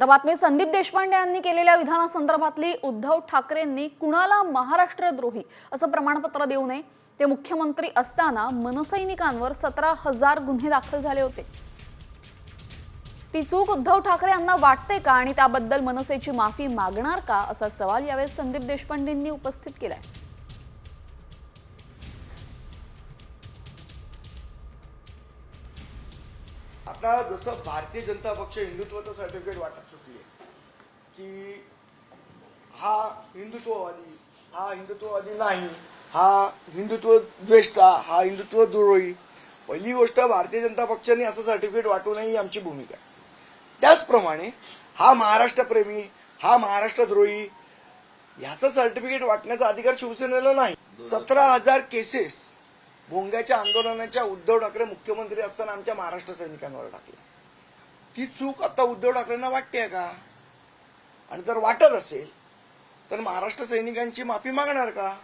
आता बातमी संदीप देशपांडे यांनी केलेल्या विधानासंदर्भातली उद्धव ठाकरेंनी कुणाला महाराष्ट्रद्रोही असं प्रमाणपत्र देऊ नये? ते मुख्यमंत्री असताना मनसैनिकांवर सतरा हजार गुन्हे दाखल झाले होते. ती चूक उद्धव ठाकरे यांना वाटते का आणि त्याबद्दल मनसेची माफी मागणार का असा सवाल यावेळी संदीप देशपांडेंनी उपस्थित केलाय. आता जसं भारतीय जनता पक्ष हिंदुत्वाचं सर्टिफिकेट वाटत सुटले की हा हिंदुत्ववादी हा हिंदुत्ववादी नाही हा हिंदुत्व द्वेष्टा हा हिंदुत्व द्रोही पहिली गोष्ट भारतीय जनता पक्षाने असं सर्टिफिकेट वाटू नये ही आमची भूमिका आहे. त्याचप्रमाणे हा महाराष्ट्रप्रेमी हा महाराष्ट्रद्रोही ह्याचं सर्टिफिकेट वाटण्याचा अधिकार शिवसेनेला नाही. सतरा हजार केसेस भोंग्याच्या आंदोलनाच्या उद्धव ठाकरे मुख्यमंत्री असताना आमच्या महाराष्ट्र सैनिकांवर टाकल्या ती चूक आता उद्धव ठाकरेंना वाटते का? आणि जर वाटत असेल तर महाराष्ट्र सैनिकांची माफी मागणार का?